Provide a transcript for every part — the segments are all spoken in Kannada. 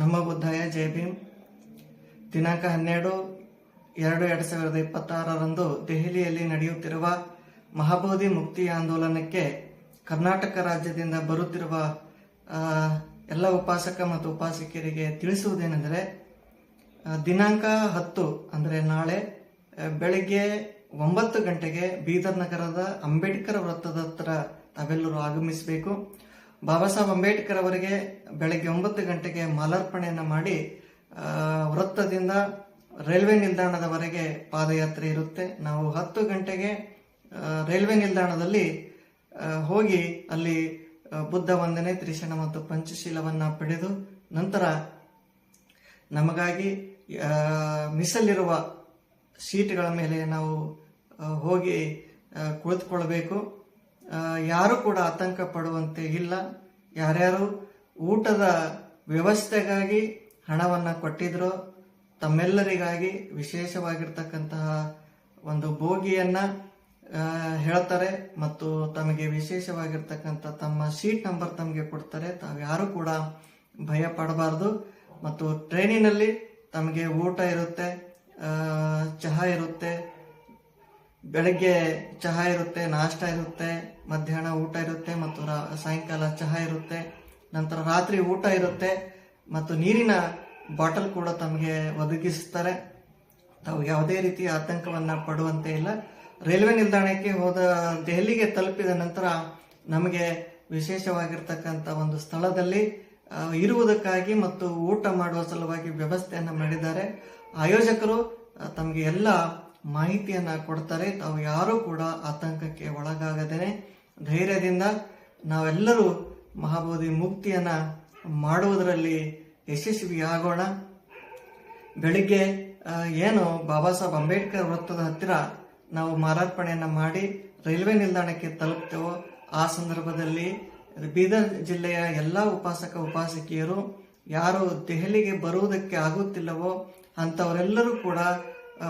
ನಮ್ಮ ಬುದ್ಧಾಯ, ಜೈ ಭೀಮ್. ದಿನಾಂಕ ಹನ್ನೆರಡು, ಎರಡು ಎರಡು ಸಾವಿರದ ಇಪ್ಪತ್ತಾರರಂದು ದೆಹಲಿಯಲ್ಲಿ ನಡೆಯುತ್ತಿರುವ ಮಹಾಬೋಧಿ ಮುಕ್ತಿ ಆಂದೋಲನಕ್ಕೆ ಕರ್ನಾಟಕ ರಾಜ್ಯದಿಂದ ಬರುತ್ತಿರುವ ಎಲ್ಲ ಉಪಾಸಕ ಮತ್ತು ಉಪಾಸಕಿಯರಿಗೆ ತಿಳಿಸುವುದೇನೆಂದರೆ ದಿನಾಂಕ ಹತ್ತು, ಅಂದರೆ ನಾಳೆ ಬೆಳಿಗ್ಗೆ ಒಂಬತ್ತು ಗಂಟೆಗೆ ಬೀದರ್ ನಗರದ ಅಂಬೇಡ್ಕರ್ ವೃತ್ತದ ಹತ್ರ ತಾವೆಲ್ಲರೂ ಆಗಮಿಸಬೇಕು. ಬಾಬಾ ಸಾಹೇಬ್ ಅಂಬೇಡ್ಕರ್ ಅವರಿಗೆ ಬೆಳಗ್ಗೆ ಒಂಬತ್ತು ಗಂಟೆಗೆ ಮಾಲಾರ್ಪಣೆಯನ್ನು ಮಾಡಿ ವೃತ್ತದಿಂದ ರೈಲ್ವೆ ನಿಲ್ದಾಣದವರೆಗೆ ಪಾದಯಾತ್ರೆ ಇರುತ್ತೆ. ನಾವು ಹತ್ತು ಗಂಟೆಗೆ ರೈಲ್ವೆ ನಿಲ್ದಾಣದಲ್ಲಿ ಹೋಗಿ ಅಲ್ಲಿ ಬುದ್ಧ ವಂದನೆ ತ್ರಿಶಣ ಮತ್ತು ಪಂಚಶೀಲವನ್ನ ಪಡೆದು ನಂತರ ನಮಗಾಗಿ ಮೀಸಲಿರುವ ಸೀಟ್ಗಳ ಮೇಲೆ ನಾವು ಹೋಗಿ ಕುಳಿತುಕೊಳ್ಬೇಕು. ಯಾರು ಕೂಡ ಆತಂಕ ಪಡುವಂತೆ ಇಲ್ಲ. ಯಾರ್ಯಾರು ಊಟದ ವ್ಯವಸ್ಥೆಗಾಗಿ ಹಣವನ್ನು ಕೊಟ್ಟಿದ್ರೋ ತಮ್ಮೆಲ್ಲರಿಗಾಗಿ ವಿಶೇಷವಾಗಿರ್ತಕ್ಕಂತಹ ಒಂದು ಬೋಗಿಯನ್ನ ಹೇಳ್ತಾರೆ ಮತ್ತು ತಮಗೆ ವಿಶೇಷವಾಗಿರ್ತಕ್ಕಂಥ ತಮ್ಮ ಸೀಟ್ ನಂಬರ್ ತಮಗೆ ಕೊಡ್ತಾರೆ. ತಾವು ಯಾರು ಕೂಡ ಭಯ ಪಡಬಾರ್ದು. ಮತ್ತು ಟ್ರೈನಿನಲ್ಲಿ ತಮಗೆ ಊಟ ಇರುತ್ತೆ ಚಹಾ ಇರುತ್ತೆ ಬೆಳಗ್ಗೆ ಚಹಾ ಇರುತ್ತೆ, ನಾಷ್ಟ ಇರುತ್ತೆ, ಮಧ್ಯಾಹ್ನ ಊಟ ಇರುತ್ತೆ ಮತ್ತು ಸಾಯಂಕಾಲ ಚಹಾ ಇರುತ್ತೆ. ನಂತರ ರಾತ್ರಿ ಊಟ ಇರುತ್ತೆ ಮತ್ತು ನೀರಿನ ಬಾಟಲ್ ಕೂಡ ತಮಗೆ ಒದಗಿಸುತ್ತಾರೆ ತಾವು ಯಾವುದೇ ರೀತಿಯ ಆತಂಕವನ್ನು ಪಡುವಂತೆ ಇಲ್ಲ. ರೈಲ್ವೆ ನಿಲ್ದಾಣಕ್ಕೆ ಹೋದ, ದೆಹಲಿಗೆ ತಲುಪಿದ ನಂತರ ನಮಗೆ ವಿಶೇಷವಾಗಿರ್ತಕ್ಕಂಥ ಒಂದು ಸ್ಥಳದಲ್ಲಿ ಇರುವುದಕ್ಕಾಗಿ ಮತ್ತು ಊಟ ಮಾಡುವ ಸಲುವಾಗಿ ವ್ಯವಸ್ಥೆಯನ್ನು ಮಾಡಿದ್ದಾರೆ. ಆಯೋಜಕರು ತಮಗೆ ಎಲ್ಲ ಮಾಹಿತಿಯನ್ನ ಕೊಡ್ತಾರೆ. ತಾವು ಯಾರೂ ಕೂಡ ಆತಂಕಕ್ಕೆ ಒಳಗಾಗದೇನೆ. ಧೈರ್ಯದಿಂದ ನಾವೆಲ್ಲರೂ ಮಹಾಬೋಧಿ ಮುಕ್ತಿಯನ್ನ ಮಾಡುವುದರಲ್ಲಿ ಯಶಸ್ವಿಯಾಗೋಣ ಬೆಳಿಗ್ಗೆ ಆ, ಏನು ಬಾಬಾ ಸಾಹೇಬ್ ಅಂಬೇಡ್ಕರ್ ವೃತ್ತದ ಹತ್ತಿರ ನಾವು ಮಾರಾರ್ಪಣೆಯನ್ನು ಮಾಡಿ ರೈಲ್ವೆ ನಿಲ್ದಾಣಕ್ಕೆ ತಲುಪ್ತೇವೋ ಆ ಸಂದರ್ಭದಲ್ಲಿ ಬೀದರ್ ಜಿಲ್ಲೆಯ ಎಲ್ಲ ಉಪಾಸಕ ಉಪಾಸಕಿಯರು ಯಾರು ದೆಹಲಿಗೆ ಬರುವುದಕ್ಕೆ ಆಗುತ್ತಿಲ್ಲವೋ ಅಂಥವರೆಲ್ಲರೂ ಕೂಡ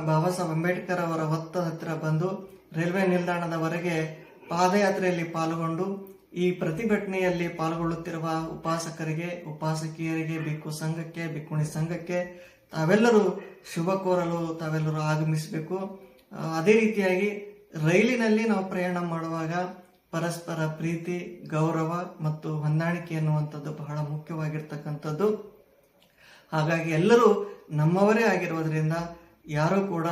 ಬಾಬಾ ಸಾಹೇಬ್ ಅಂಬೇಡ್ಕರ್ ಅವರ ಹೊತ್ತ ಹತ್ತಿರ ಬಂದು ರೈಲ್ವೆ ನಿಲ್ದಾಣದವರೆಗೆ ಪಾದಯಾತ್ರೆಯಲ್ಲಿ ಪಾಲ್ಗೊಂಡು ಈ ಪ್ರತಿಭಟನೆಯಲ್ಲಿ ಪಾಲ್ಗೊಳ್ಳುತ್ತಿರುವ ಉಪಾಸಕರಿಗೆ, ಉಪಾಸಕಿಯರಿಗೆ ಬಿಕ್ಕು ಸಂಘಕ್ಕೆ ಬಿಕ್ಕುಣಿ ಸಂಘಕ್ಕೆ ತಾವೆಲ್ಲರೂ ಶುಭ ಕೋರಲು ತಾವೆಲ್ಲರೂ ಆಗಮಿಸಬೇಕು. ಅದೇ ರೀತಿಯಾಗಿ ರೈಲಿನಲ್ಲಿ ನಾವು ಪ್ರಯಾಣ ಮಾಡುವಾಗ ಪರಸ್ಪರ ಪ್ರೀತಿ, ಗೌರವ ಮತ್ತು ಹೊಂದಾಣಿಕೆ ಎನ್ನುವಂಥದ್ದು ಬಹಳ ಮುಖ್ಯವಾಗಿರ್ತಕ್ಕಂಥದ್ದು. ಹಾಗಾಗಿ ಎಲ್ಲರೂ ನಮ್ಮವರೇ ಆಗಿರುವುದರಿಂದ ಯಾರೂ ಕೂಡ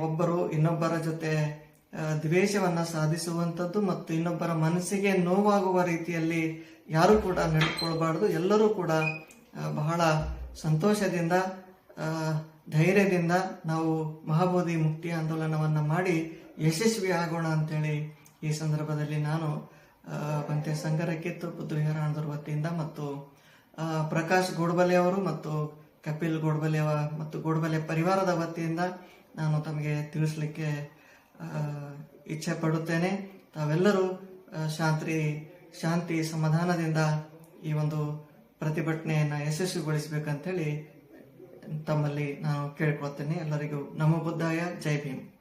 ಒಬ್ಬರು ಇನ್ನೊಬ್ಬರ ಜೊತೆ ದ್ವೇಷವನ್ನು ಸಾಧಿಸುವಂಥದ್ದು ಮತ್ತು ಇನ್ನೊಬ್ಬರ ಮನಸ್ಸಿಗೆ ನೋವಾಗುವ ರೀತಿಯಲ್ಲಿ ಯಾರು ಕೂಡ ನಡ್ಕೊಳ್ಬಾರ್ದು. ಎಲ್ಲರೂ ಕೂಡ ಬಹಳ ಸಂತೋಷದಿಂದ ಧೈರ್ಯದಿಂದ ನಾವು ಮಹಾಬೋಧಿ ಮುಕ್ತಿ ಆಂದೋಲನವನ್ನು ಮಾಡಿ ಯಶಸ್ವಿ ಆಗೋಣ ಅಂತೇಳಿ ಈ ಸಂದರ್ಭದಲ್ಲಿ ನಾನು ಪಂತೆ ಸಂಗರಕ್ಕಿತ್ತು ಬುದ್ಧವಿಹಾರಾಣದವ್ರ ವತಿಯಿಂದ ಮತ್ತು ಪ್ರಕಾಶ್ ಗೋಡ್ಬಲೆ ಅವರು ಮತ್ತು ಕಪಿಲ್ ಗೋಡ್ಬಲೆ ಅವ- ಮತ್ತು ಗೋಡ್ಬಲೆ ಪರಿವಾರದ ವತಿಯಿಂದ ನಾನು ತಮಗೆ ತಿಳಿಸ್ಲಿಕ್ಕೆ ಇಚ್ಛೆ ಪಡುತ್ತೇನೆ. ತಾವೆಲ್ಲರೂ ಶಾಂತಿ ಶಾಂತಿ ಸಮಾಧಾನದಿಂದ ಈ ಒಂದು ಪ್ರತಿಭಟನೆಯನ್ನು ಯಶಸ್ವಿಗೊಳಿಸಬೇಕಂತೇಳಿ ತಮ್ಮಲ್ಲಿ ನಾನು ಕೇಳ್ಕೊಳ್ತೇನೆ. ಎಲ್ಲರಿಗೂ ನಮೋ ಬುದ್ಧಾಯ, ಜೈ ಭೀಮ್.